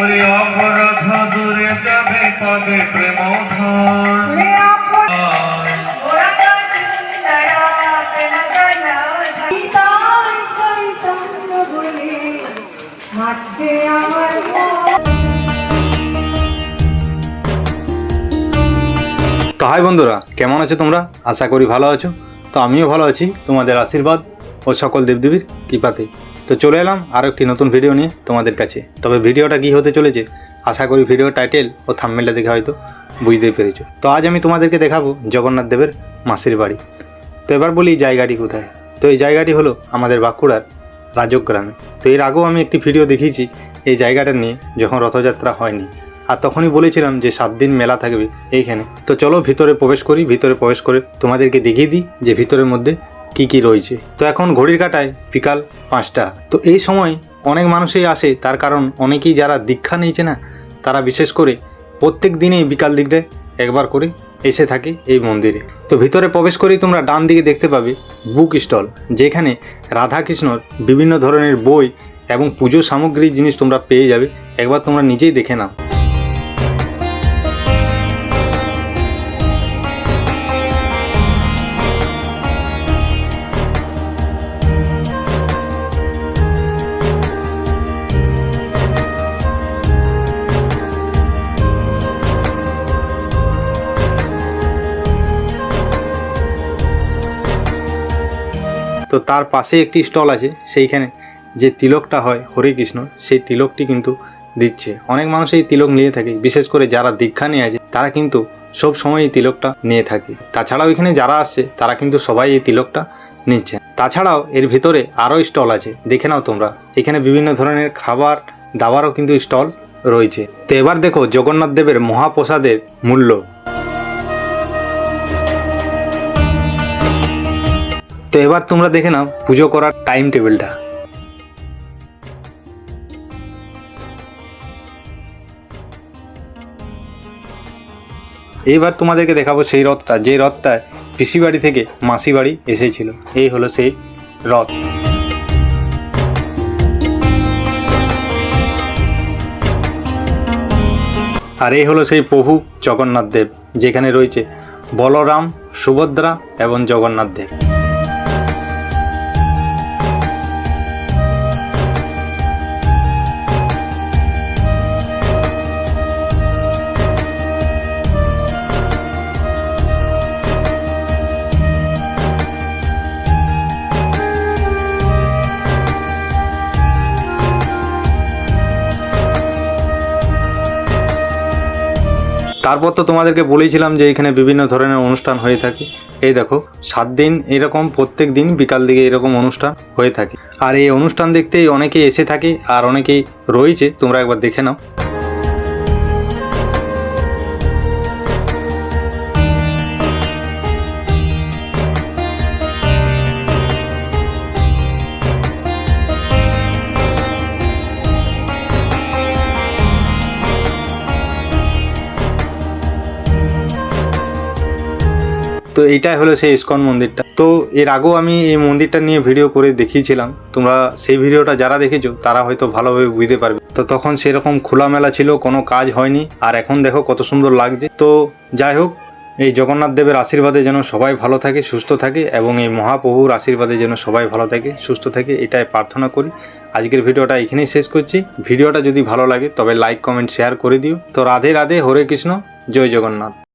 ওরে অপরাধ দূরে যাবে পাবে প্রেম আমার তো হাই বন্ধুরা কেমন আছো তোমরা? আশা করি ভালো আছো। তো আমিও ভালো আছি। তোমাদের আশীর্বাদ ও সকল দেবদেবীর কৃপাতে। তো চলে এলাম আরও একটি নতুন ভিডিও নিয়ে তোমাদের কাছে। তবে ভিডিওটা কী হতে চলেছে? আশা করি ভিডিও টাইটেল ও থাম্মেলটা দেখে হয়তো বুঝতেই পেরেছ। তো আজ আমি তোমাদেরকে দেখাবো জগন্নাথ দেবের মাসির বাড়ি। তো এবার বলি জায়গাটি কোথায়? তো এই জায়গাটি হলো আমাদের বাঁকুড়ার রাজক গ্রামে। তো এর আগেও আমি একটি ভিডিও দেখিয়েছি এই জায়গাটা নিয়ে যখন রথযাত্রা হয়নি। আর তখনই বলেছিলাম যে সাত দিন মেলা থাকবে এইখানে। তো চলো ভিতরে প্রবেশ করি, ভিতরে প্রবেশ করে তোমাদেরকে দেখিয়ে দিই যে ভিতরের মধ্যে কি কি রয়েছে? তো এখন ঘড়ির কাটায় বিকাল পাঁচটা। তো এই সময় অনেক মানুষই আসে, তার কারণ অনেকেই যারা দীক্ষা নিয়েছে না, তারা বিশেষ করে প্রত্যেক দিনেই বিকাল দিকটায় একবার করে এসে থাকে এই মন্দিরে। তো ভিতরে প্রবেশ করেই তোমরা ডান দিকে দেখতে পাবে বুক স্টল, যেখানে রাধাকৃষ্ণর বিভিন্ন ধরনের বই এবং পুজো সামগ্রী জিনিস তোমরা পেয়ে যাবে। একবার তোমরা নিজেই দেখে নাও। তো তার পাশে একটি স্টল আছে, সেইখানে যে তিলকটা হয় হরে কৃষ্ণ সেই তিলকটি কিন্তু দিচ্ছে। অনেক মানুষ এই তিলক নিয়ে থাকে, বিশেষ করে যারা দীক্ষা নিয়ে আছে, তারা কিন্তু সব সময় এই তিলকটা নিয়ে থাকে। তাছাড়াও এখানে যারা আসছে, তারা কিন্তু সবাই এই তিলকটা নিচ্ছে তাছাড়াও এর ভিতরে আরও স্টল আছে, দেখে নাও তোমরা। এখানে বিভিন্ন ধরনের খাবার দাবারও কিন্তু স্টল রয়েছে। তো এবার দেখো, জগন্নাথ দেবের মহাপ্রসাদের মূল্য। তো এবার তোমরা দেখে নাও, পুজো করার টাইম টেবিলটা এইবার তোমাদেরকে দেখাবো সেই রথটা, যে রথটায় পিসি বাড়ি থেকে মাসি বাড়ি এসেছিল, এই হলো সেই রথ। আর এই হলো সেই প্রভু জগন্নাথ দেব, যেখানে রয়েছে বলরাম, সুভদ্রা এবং জগন্নাথ দেব। তারপর তো তোমাদেরকে বলেছিলাম যে এখানে বিভিন্ন ধরনের অনুষ্ঠান হয়ে থাকে। এই দেখো, সাত দিন এরকম, প্রত্যেক দিন বিকাল দিকে এরকম অনুষ্ঠান হয়ে থাকে। আর এই অনুষ্ঠান দেখতেই অনেকেই এসে থাকে আর অনেকেই রয়েছে, তোমরা একবার দেখে নাও। তো এইটাই হলো সেই ইস্কন মন্দিরটা। তো এর আগেও আমি এই মন্দিরটা নিয়ে ভিডিও করে দেখিয়েছিলাম। তোমরা সেই ভিডিওটা যারা দেখেছ, তারা হয়তো ভালোভাবে বুঝতে পারবে। তো তখন সেরকম খোলামেলা ছিল, কোনো কাজ হয়নি। আর এখন দেখো কত সুন্দর লাগছে। তো যাই হোক, এই জগন্নাথ দেবের আশীর্বাদে যেন সবাই ভালো থাকে, সুস্থ থাকে, এবং এই মহাপ্রভুর আশীর্বাদে যেন সবাই ভালো থাকে, সুস্থ থাকে, এটাই প্রার্থনা করি। আজকের ভিডিওটা এখানেই শেষ করছি। ভিডিওটা যদি ভালো লাগে, তবে লাইক, কমেন্ট, শেয়ার করে দিও। তো রাধে রাধে, হরে কৃষ্ণ, জয় জগন্নাথ।